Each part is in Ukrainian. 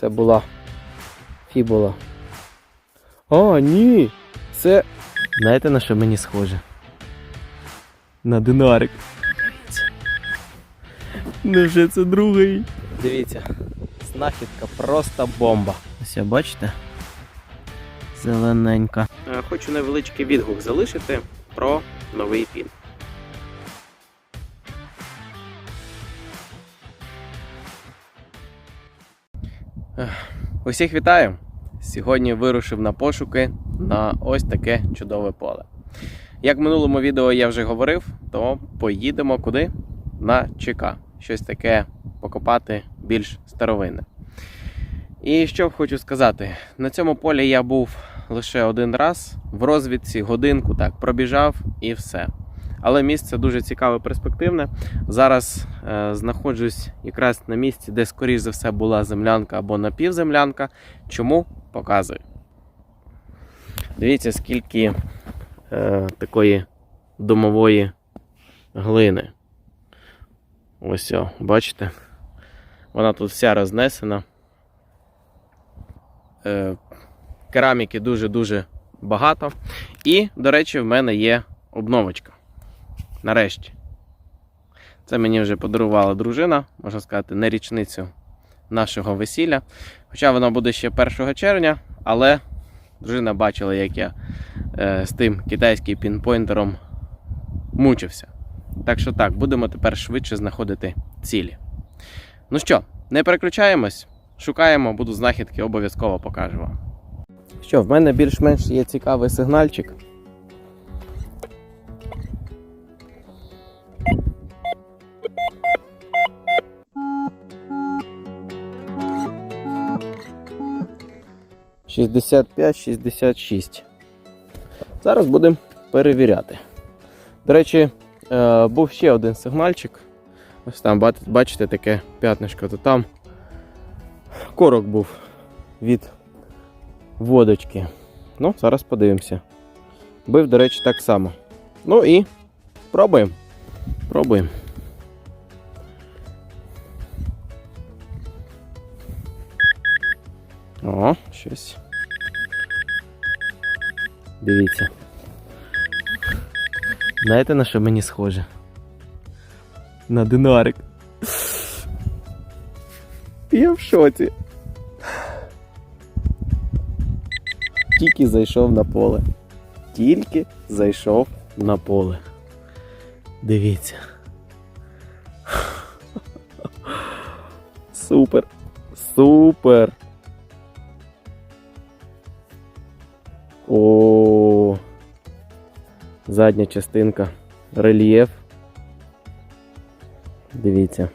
це була фібула. А, ні! Це. Знаєте на що мені схоже? На динарик. Невже це другий? Дивіться, знахідка просто бомба. Ось бачите? Зелененька. Е, Хочу невеличкий відгук залишити про новий пін. Усіх вітаю! Сьогодні вирушив на пошуки на ось таке чудове поле. Як в минулому відео я вже говорив, то поїдемо куди? На ЧК. Щось таке покопати більш старовинне. І що хочу сказати, на цьому полі я був лише один раз в розвідці, годинку так пробіжав і все. Але місце дуже цікаве, перспективне. Зараз е, знаходжусь якраз на місці, де, скоріш за все, була землянка або напівземлянка. Чому показую? Дивіться, скільки е, такої домової глини. Ось, о, бачите? Вона тут вся рознесена. Е, кераміки дуже-дуже багато. І, до речі, в мене є обновочка. Нарешті. Це мені вже подарувала дружина, можна сказати, на річницю нашого весілля. Хоча воно буде ще 1 червня, але дружина бачила, як я е, з тим китайським пінпойнтером мучився. Так що так, будемо тепер швидше знаходити цілі. Ну що, не переключаємось, шукаємо, буду знахідки, обов'язково покажу вам. Що, в мене більш-менш є цікавий сигнальчик. Шістдесят п'ять, шістдесят шість. Зараз будемо перевіряти. До речі, е, був ще один сигнальчик. Ось там, бачите, таке п'ятнишко, то там корок був від водочки. Ну, зараз подивимося. Бив, до речі, так само. Ну і пробуємо. Пробуємо. О, щось. Дивіться. Знаєте, на що мені схоже? На динарик. Я в шоці. Тільки зайшов на поле. Тільки зайшов на поле. Дивіться. Супер. Супер. О. Задня частинка. Рельєф. Дивіться.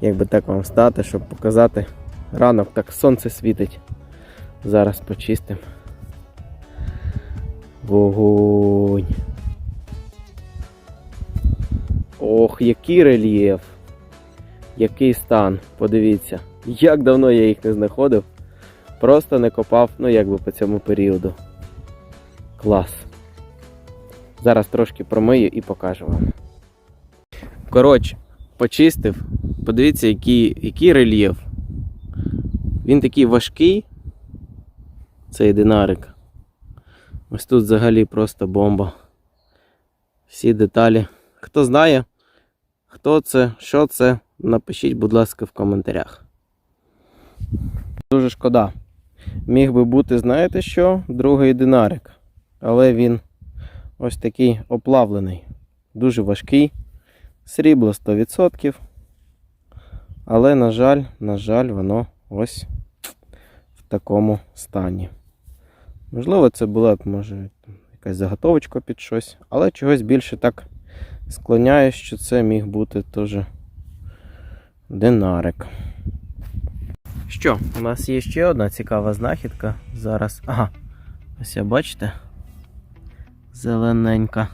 Як би так вам стати, щоб показати. Ранок так сонце світить. Зараз почистимо. Вогонь. Ох, який рельєф. Який стан. Подивіться. Як давно я їх не знаходив. Просто не копав, ну якби по цьому періоду. Клас. Зараз трошки промию і покажу вам. Коротше, почистив. Подивіться, який, який рельєф. Він такий важкий, цей динарик. Ось тут взагалі просто бомба. Всі деталі. Хто знає, хто це, що це, напишіть, будь ласка, в коментарях. Дуже шкода. Міг би бути, знаєте що? Другий динарик. Але він ось такий оплавлений. Дуже важкий. Срібло 100%. Але, на жаль, на жаль, воно ось в такому стані. Можливо, це була б, може, якась заготовочка під щось, але чогось більше так склоняю, що це міг бути теж динарик. Що, у нас є ще одна цікава знахідка. Зараз. Ага, ось я бачите? Зелененька.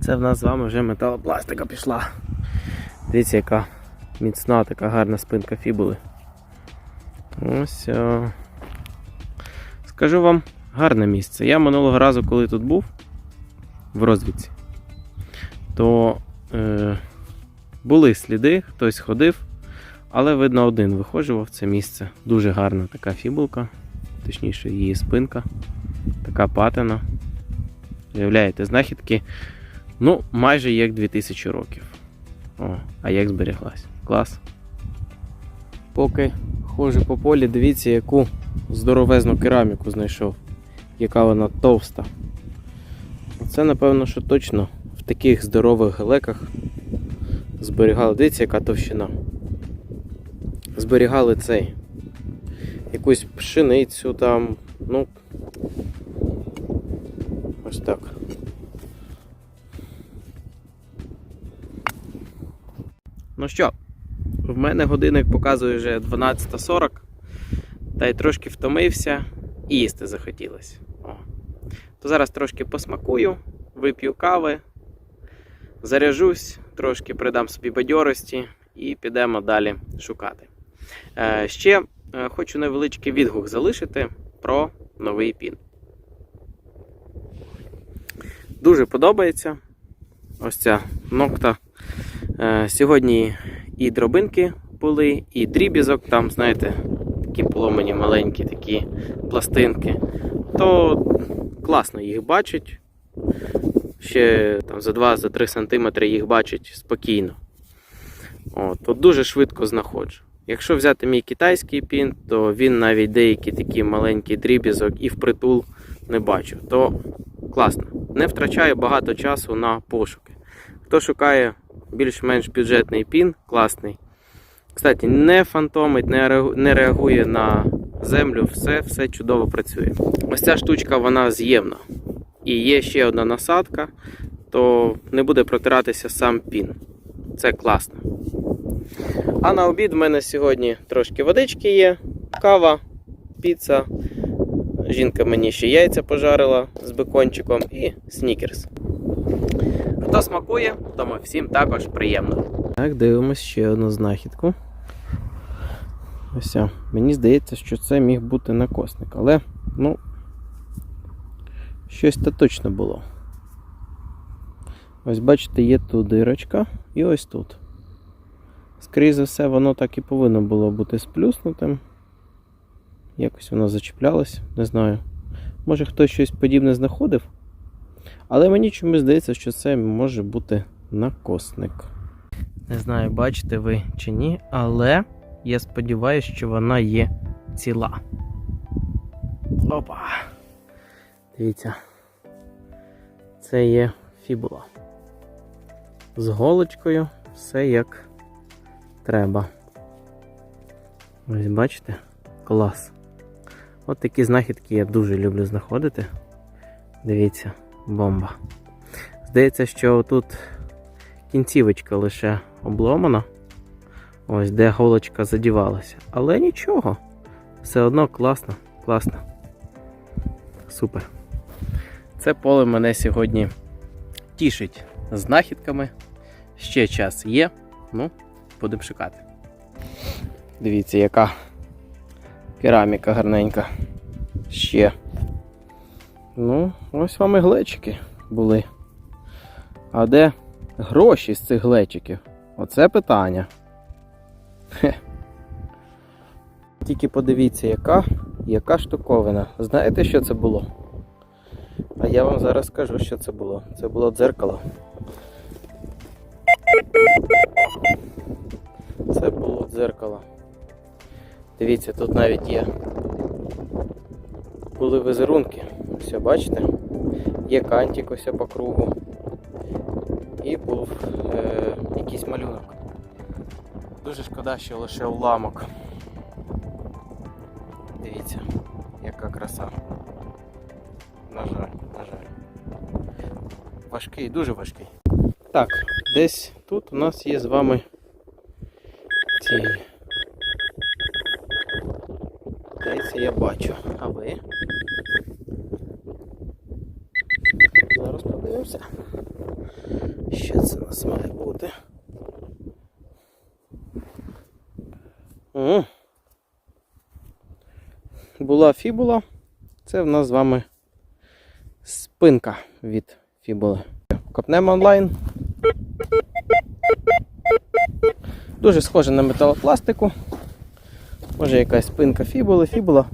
Це в нас з вами вже металопластика пішла. Дивіться, яка міцна, така гарна спинка фібули. Ось. о. Скажу вам, гарне місце. Я минулого разу, коли тут був в розвідці, то е, були сліди, хтось ходив, Але видно один виходжував це місце. Дуже гарна така фібулка, точніше, її спинка, така патина. Уявляєте, знахідки, ну, майже як 2000 років. О, а як зберіглась. Клас. Поки ходжу по полі, дивіться, яку здоровезну кераміку знайшов, яка вона товста. Це, напевно, що точно в таких здорових глеках зберігали. Дивіться, яка товщина. Зберігали цей. Якусь пшеницю там. Ну. Ось так. Ну що, в мене годинник показує вже 12.40. Та й трошки втомився і їсти захотілося. О. То зараз трошки посмакую, вип'ю кави, заряжусь, трошки придам собі бадьорості і підемо далі шукати. Е, ще е, хочу невеличкий відгук залишити про новий пін. Дуже подобається ось ця нокта. Е, сьогодні і дробинки були, і дрібізок, там, знаєте, такі поломані маленькі такі пластинки. То класно їх бачить. Ще там за 2-3 см їх бачить спокійно. От, то дуже швидко знаходжу. Якщо взяти мій китайський пін, то він навіть деякі такі маленькі дрібізок і впритул не бачу. То класно. Не втрачаю багато часу на пошуки. Хто шукає більш-менш бюджетний пін, класний. Кстати, не фантомить, не реагує на землю, все, все чудово працює. Ось ця штучка вона з'ємна. І є ще одна насадка, то не буде протиратися сам пін. Це класно. А на обід в мене сьогодні трошки водички є, кава, піца. Жінка мені ще яйця пожарила з бекончиком і снікерс. Хто смакує, тому всім також приємно. Так, дивимось ще одну знахідку. Ось. Мені здається, що це міг бути накосник, але, ну, щось то точно було. Ось бачите, є тут дирочка і ось тут. Скоріше за все, воно так і повинно було бути сплюснутим. Якось воно зачіплялось, не знаю. Може хтось щось подібне знаходив. Але мені чомусь здається, що це може бути накосник. Не знаю, бачите ви чи ні, але я сподіваюся, що вона є ціла. Опа! Дивіться. Це є фібула. З голочкою все як треба. Ось бачите? Клас. От такі знахідки я дуже люблю знаходити. Дивіться, бомба. Здається, що тут кінцівочка лише обломана. Ось де голочка задівалася. Але нічого. Все одно класно, класно. Супер. Це поле мене сьогодні тішить знахідками. Ще час є. Ну, будемо шукати. Дивіться, яка кераміка гарненька. Ще. Ну, ось вам і глечики були. А де гроші з цих глечиків? Оце питання. Хе. Тільки подивіться, яка, яка штуковина. Знаєте, що це було? А я вам зараз скажу, що це було. Це було дзеркало. Це було дзеркало. Дивіться, тут навіть є. Були візерунки. Все, бачите? Є кантик ось по кругу. І був е, якийсь малюнок. Дуже шкода, що лише уламок. Дивіться, яка краса. На жаль, на жаль. Важкий, дуже важкий. Так, десь тут у нас є з вами ці. Здається, я бачу. А ви? Зараз подивимося. Що це у нас має бути? О. Була фібула. Це в нас з вами спинка від фібули. Копнемо онлайн. Дуже схоже на металопластику. Може якась спинка фібули, фібула.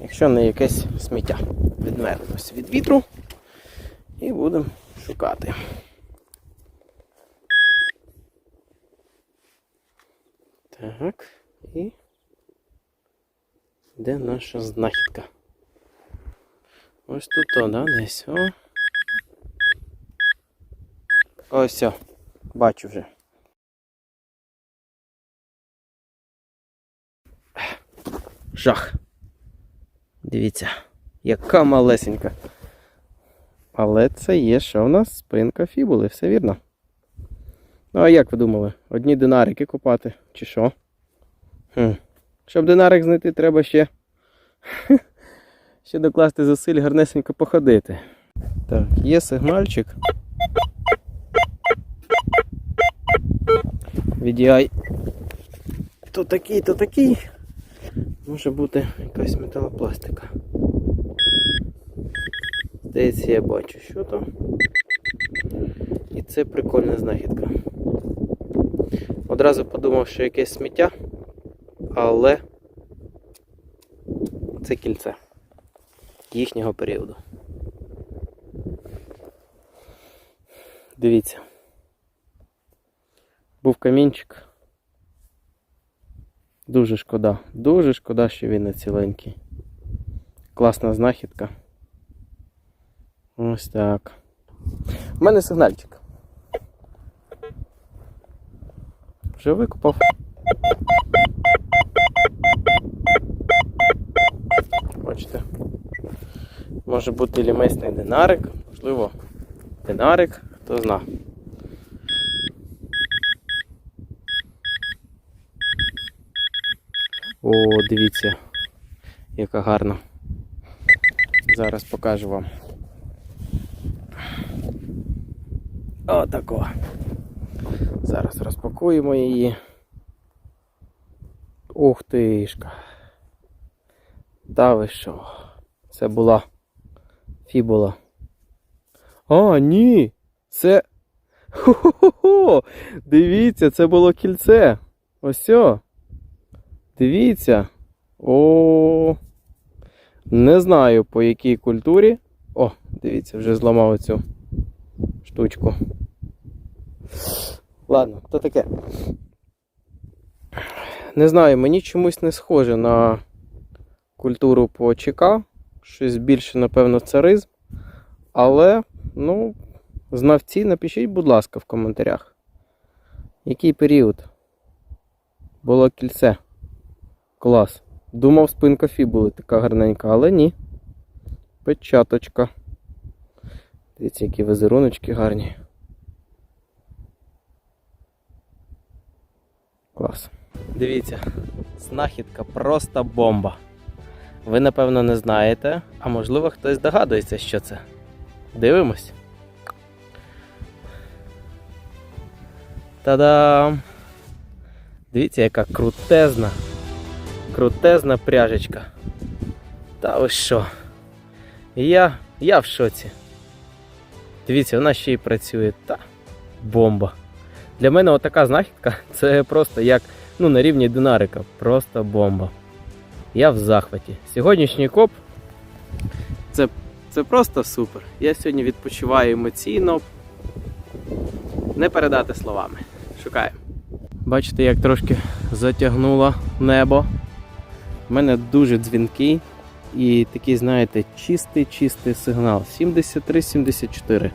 Якщо не якесь сміття. Відмертимося від вітру і будемо шукати. Так, і де наша знахідка? Ось тут, то, да, десь. О. Ось. Бачу вже. Жах. Дивіться, яка малесенька. Але це є що в нас спинка фібули, все вірно. Ну, а як ви думали? Одні динарики купати, чи що? Хм. Щоб динарик знайти, треба ще. ще докласти зусиль гарнесенько походити. Так, є сигнальчик. VDI. То такий, то такий. Може бути якась металопластика. Здається, я бачу, що там. І це прикольна знахідка. Одразу подумав, що якесь сміття, але це кільце їхнього періоду. Дивіться. Був камінчик. Дуже шкода. Дуже шкода, що він не ціленький. Класна знахідка. Ось так. У мене сигнальчик. Вже викопав. Бачите. Може бути лімесний динарик, можливо, динарик, хто зна. О, дивіться, яка гарна. Зараз покажу вам. Отако. Зараз розпакуємо її. Ух тишка. Та ви що? Це була фібула. А, ні! Це. Хо-хо-хо! Дивіться, це було кільце. Ось. о. Дивіться. О. Не знаю по якій культурі. О, дивіться, вже зламав цю штучку. Ладно, то таке. Не знаю, мені чомусь не схоже на культуру по ЧК. Щось більше, напевно, царизм. Але, ну, знавці, напишіть, будь ласка, в коментарях. Який період? Було кільце. Клас. Думав, спинка фібули така гарненька, але ні. Печаточка. Дивіться, які визеруночки гарні. Клас. Дивіться, знахідка просто бомба. Ви, напевно, не знаєте, а можливо хтось догадується, що це. Дивимось. Та-дам! Дивіться, яка крутезна, крутезна пряжечка. Та ви що? Я, я в шоці. Дивіться, вона ще й працює. Та бомба. Для мене отака знахідка це просто як ну, на рівні динарика. Просто бомба. Я в захваті. Сьогоднішній коп це, це просто супер. Я сьогодні відпочиваю емоційно. Не передати словами. Шукаємо. Бачите, як трошки затягнуло небо. У мене дуже дзвінкий і такий, знаєте, чистий-чистий сигнал. 73-74.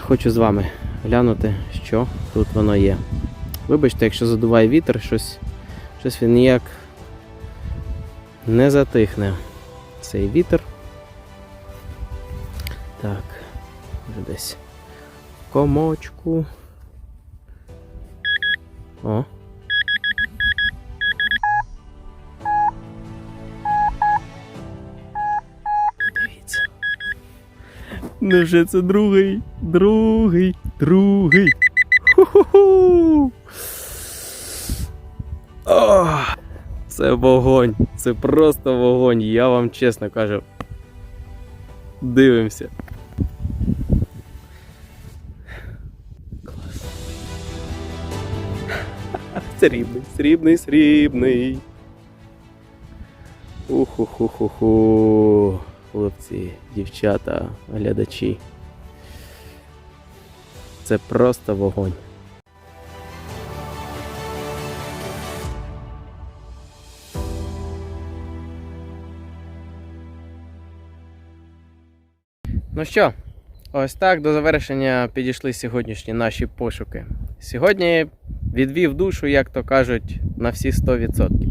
Хочу з вами глянути, що тут воно є. Вибачте, якщо задуває вітер, щось, щось він ніяк не затихне. Цей вітер. Так, вже десь комочку. О. Невже це другий, другий, другий. Ху-ху-ху! Це вогонь, це просто вогонь, я вам чесно кажу. Дивимося. Клас. Срібний, срібний, срібний. Уху-ху-ху-ху. Хлопці, дівчата, глядачі. Це просто вогонь. Ну що, ось так до завершення підійшли сьогоднішні наші пошуки. Сьогодні відвів душу, як то кажуть, на всі 100%.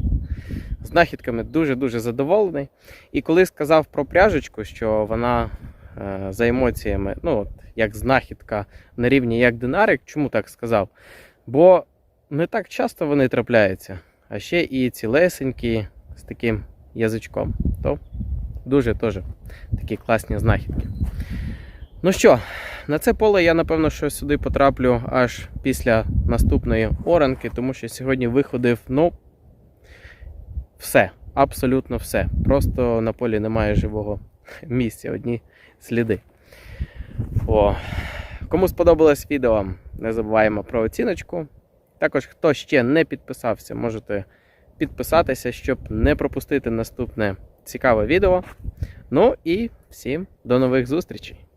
Знахідками дуже-дуже задоволений. І коли сказав про пряжечку, що вона е, за емоціями, ну, от, як знахідка на рівні як динарик, чому так сказав? Бо не так часто вони трапляються, а ще і цілесенькі з таким язичком. То дуже теж такі класні знахідки. Ну що, на це поле я напевно що сюди потраплю аж після наступної оранки, тому що сьогодні виходив, ну, все, абсолютно все. Просто на полі немає живого місця, одні сліди. О. Кому сподобалось відео, не забуваємо про оціночку. Також, хто ще не підписався, можете підписатися, щоб не пропустити наступне цікаве відео. Ну і всім до нових зустрічей!